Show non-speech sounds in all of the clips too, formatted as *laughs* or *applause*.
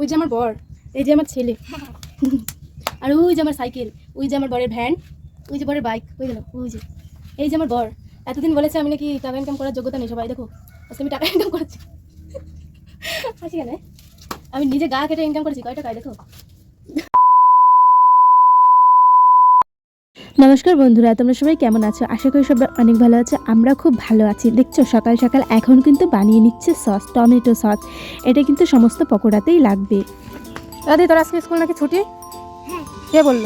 ওই যে আমার বর এই যে আমার ছেলে। *laughs* আর ওই যে আমার সাইকেল ওই যে আমার বরের ভ্যান ওই যে বরের বাইক ওই গেল ওই যে। এই যে আমার বর এতদিন বলেছে আমি নাকি টাকা ইনকাম করার যোগ্যতা নেই সবাই দেখো আজকে আমি টাকা ইনকাম করেছি আছি কেন আমি নিজে গা কেটে ইনকাম করেছি কয় টাকায় দেখো? নমস্কার বন্ধুরা তোমরা সবাই কেমন আছো? আশা করি সবাই অনেক ভালো আছো আমরা খুব ভালো আছি। দেখছ সকাল সকাল এখন কিন্তু বানিয়ে নিচ্ছে সস টমেটো সস। এটা কিন্তু সমস্ত পকোড়াতেই লাগবে। দাদি তোর আজকে স্কুল নাকি ছুটি? কে বলল?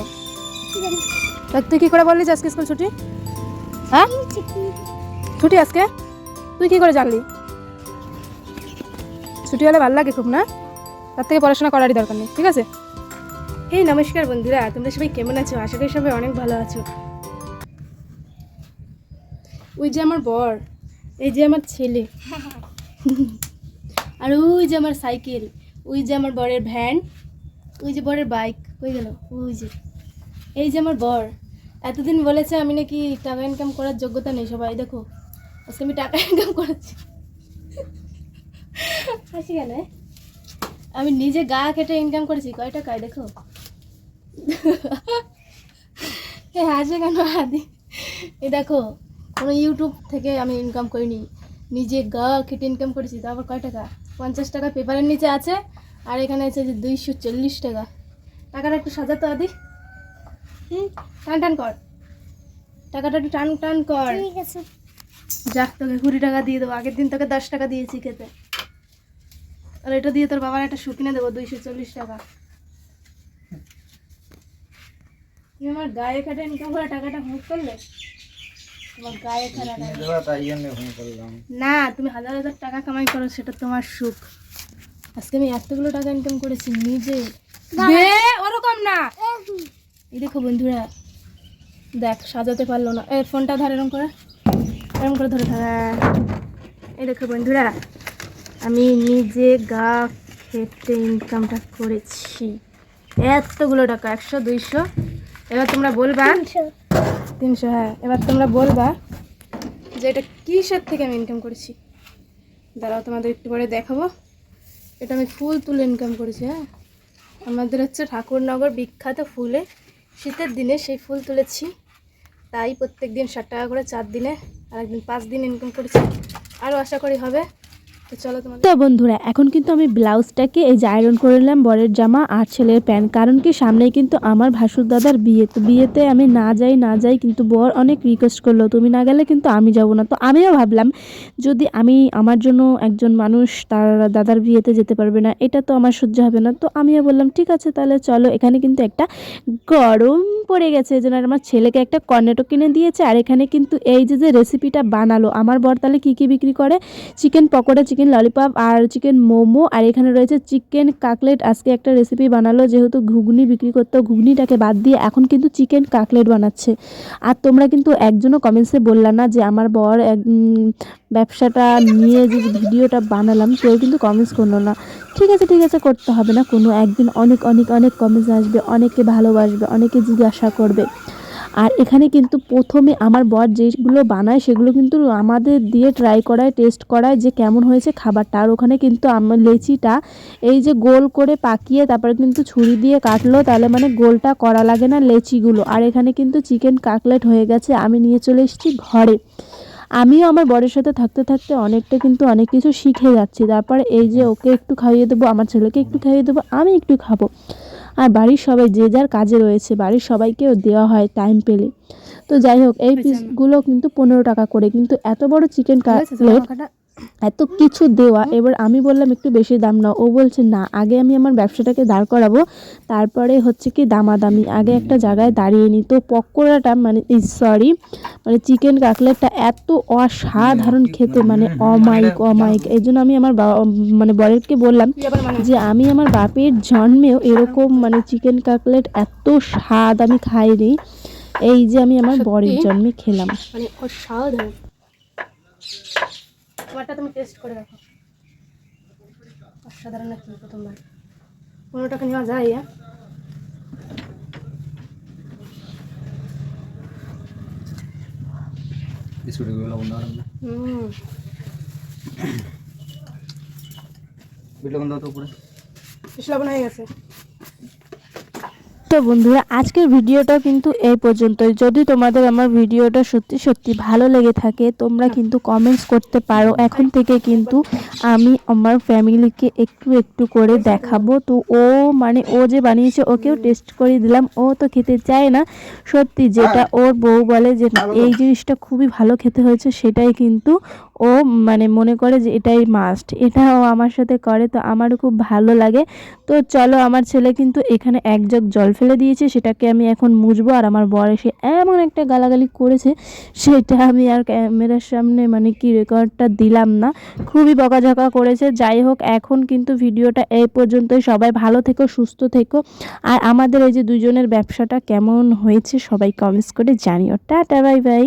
তা তুই কি করে বললি যে আজকে স্কুল ছুটি? হ্যাঁ? ছুটি আজকে? তুই কি করে জানলি? ছুটি হলে ভালো লাগে খুব না? তার থেকে পড়াশোনা করারই দরকার নেই ঠিক আছে? এই নমস্কার বন্ধুরা, তোমরা সবাই কেমন আছো? আশা করি সবাই অনেক ভালো আছো। ওই যে আমার বর, এই যে আমার ছেলে, আর ওই যে আমার সাইকেল, ওই যে আমার বরের ভ্যান, ওই যে বরের বাইক ওই গেল? ওই যে, এই যে আমার বর। এতদিন বলেছে আমি নাকি টাকা ইনকাম করার যোগ্যতা নেই সবাই, দেখো, আজকে আমি টাকা ইনকাম করেছি হাসি কেন আমি নিজে গা কেটে ইনকাম করেছি কয় টাকায় দেখো? হাসে কেন? আদি। এ দেখো কোনো ইউটিউব থেকে আমি ইনকাম করিনি। নিজে গা কেটে ইনকাম করেছি তারপর কয় টাকা? পঞ্চাশ টাকা পেপারের নিচে আছে আর এখানে আছে যে দুইশো চল্লিশ টাকা। টাকাটা একটু সাজাতো আদি। হুম? টান টান কর। টাকাটা একটু টান টান কর। ঠিক আছে। যাক তোকে কুড়ি টাকা দিয়ে দেবো। আগের দিন তোকে দশ টাকা দিয়েছি খেতে। আর এটা দিয়ে তোর বাবার একটা শু কিনে দেবো দুইশো চল্লিশ টাকা। তুমি আমার গায়ে কাটা ইনকাম করা টাকাটা হুঁক করলে? তোমার গায়ে খাটা তাই জন্য ফোন করলাম। না তুমি হাজার হাজার টাকা কামাই করো সেটা তোমার সুখ। আজকে আমি এতগুলো টাকা ইনকাম করেছি নিজে। ওরকম না। এই দেখো বন্ধুরা দেখ সাজাতে পারল না। এ ফোনটা ধর এরকম করে। এরকম করে ধরে থাক হ্যাঁ। এই দেখো বন্ধুরা আমি নিজে গা খেটে ইনকামটা করেছি। এতগুলো টাকা একশো দুইশো। এবার তোমরা বলবা তিনশো। হ্যাঁ এবার তোমরা বলবা যে এটা কিসের থেকে আমি ইনকাম করেছি? দাঁড়াও তোমাদের একটু পরে দেখাবো। এটা আমি ফুল তুলে ইনকাম করেছি হ্যাঁ। আমাদের হচ্ছে ঠাকুরনগর বিখ্যাত ফুলে শীতের দিনে সেই ফুল তুলেছি। তাই প্রত্যেক দিন ষাট টাকা করে চার দিনে আর একদিন পাঁচ দিন ইনকাম করেছি। আরও আশা করি হবে। তো বন্ধুরা, এখন কিন্তু আমি ব্লাউজটাকে এই যে আয়রন করে নিলাম, বরের জামা আর ছেলের প্যান্ট। কারণ কি, সামনেই কিন্তু আমার ভাসুর দাদার বিয়ে তো বিয়েতে আমি না যাই না যাই কিন্তু বর অনেক রিকোয়েস্ট করল। তুমি না গেলে কিন্তু আমি যাব না। তো আমিও ভাবলাম, যদি আমি আমার জন্য একজন মানুষ তার দাদার বিয়েতে যেতে পারবে না, এটা তো আমার সহ্য হবে না। তো আমিও বললাম, ঠিক আছে, তাহলে চলো। এখানে কিন্তু একটা গরম পড়ে গেছে এই আমার ছেলেকে একটা কর্নেটো কিনে দিয়েছে। আর এখানে কিন্তু এই যে যে রেসিপিটা বানালো, আমার বর তাহলে কী কী বিক্রি করে? চিকেন পকোড়া চিকেন ললিপপ আর চিকেন মোমো। আর এখানে রয়েছে চিকেন কাকলেট আজকে একটা রেসিপি বানালো, যেহেতু ঘুগনি বিক্রি করতো ঘুগনিটাকে বাদ দিয়ে এখন কিন্তু চিকেন কাকলেট বানাচ্ছে। আর তোমরা কিন্তু একজনও কমেন্টসে বললা না যে আমার বর ব্যবসাটা নিয়ে যে ভিডিওটা বানালাম, কেউ কিন্তু কমেন্টস করল না। ঠিক আছে ঠিক আছে, করতে হবে না। কোনো একদিন অনেক অনেক অনেক কমেন্টস আসবে, অনেকে ভালোবাসবে, অনেকে জিজ্ঞাসা করবে। আর এখানে কিন্তু প্রথমে আমার বর যেগুলো বানায় সেগুলো কিন্তু আমাদের দিয়ে ট্রাই করায় টেস্ট করায় যে কেমন হয়েছে খাবারটা। আর ওখানে কিন্তু আমার লেচিটা এই যে গোল করে পাকিয়ে তারপরে কিন্তু ছুরি দিয়ে কাটলো, তাহলে মানে গোলটা করা লাগে না লেচিগুলো। আর এখানে কিন্তু চিকেন কাকলেট হয়ে গেছে, আমি নিয়ে চলে এসেছি ঘরে। আমিও আমার বরের সাথে থাকতে থাকতে অনেকটা কিন্তু অনেক কিছু শিখে যাচ্ছি। তারপরে এই যে ওকে একটু খাইয়ে দেবো, আমার ছেলেকে একটু খাইয়ে দেবো, আমি একটু খাব। আর বাড়ির সবাই যে যার কাজে রয়েছে বাড়ির সবাইকেও দেওয়া হয় টাইম পেলে তো যাই হোক এই। পিসগুলো কিন্তু পনেরো টাকা করে কিন্তু এত বড় চিকেন কাটলেট? এত কিছু দেওয়া। এবার আমি বললাম একটু বেশি দাম নাও। ও বলছে না আগে আমি আমার ব্যবসাটাকে দাঁড় করাবো। তারপরে হচ্ছে কি দামাদামি। আগে একটা জায়গায় দাঁড়িয়ে নিই তো পকোড়াটা মানে সরি মানে চিকেন কাটলেটটা এত অসাধারণ খেতে মানে অমায়িক অমায়িক। এই জন্য আমি আমার মানে বরেরকে বললাম যে আমি আমার বাপের জন্মেও এরকম মানে চিকেন কাটলেট এত স্বাদ আমি খাইনি। এই যে আমি আমার বরের জন্মে খেলাম। মানে অসাধারণ। তোমারটা তুমি টেস্ট করে দেখো। অসাধারণ না কি প্রথমবার পনেরো টাকা নেওয়া যায় হ্যাঁ? বিটটা বন্ধ তো উপরে বেশি লবণ হয়ে গেছে তো বন্ধুরা, আজকের ভিডিওটা কিন্তু এই পর্যন্তই। যদি তোমাদের আমার ভিডিওটা সত্যি সত্যি ভালো লেগে থাকে, তোমরা কিন্তু কমেন্টস করতে পারো। এখন থেকে কিন্তু আমি আমার ফ্যামিলিকে একটু একটু করে দেখাবো। তো ও মানে ও যে বানিয়েছে, ওকেও টেস্ট করে দিলাম। ও তো খেতে চায় না। সত্যি যেটা ওর বউ বলে যে, এই জিনিসটা খুবই ভালো খেতে হয়েছে, সেটাই কিন্তু ও মানে মনে করে যে এটাই মাস্ট এটা ও আমার সাথে করে, তো আমারও খুব ভালো লাগে। তো চলো আমার ছেলে কিন্তু এখানে এক জগ জল ফেলে দিয়েছে, সেটাকে আমি এখন মুছবো। আর আমার বর এসে এমন একটা গালাগালি করেছে, সেটা আমি আর ক্যামেরার সামনে মানে কি রেকর্ডটা দিলাম না। খুবই বকাঝকা করেছে। যাই হোক, এখন কিন্তু ভিডিওটা এই পর্যন্তই। সবাই ভালো থেকো, সুস্থ থেকো। আর আমাদের এই যে দুজনের ব্যবসাটা কেমন হয়েছে, সবাই কমেন্টস করে জানিও। Tata bye bye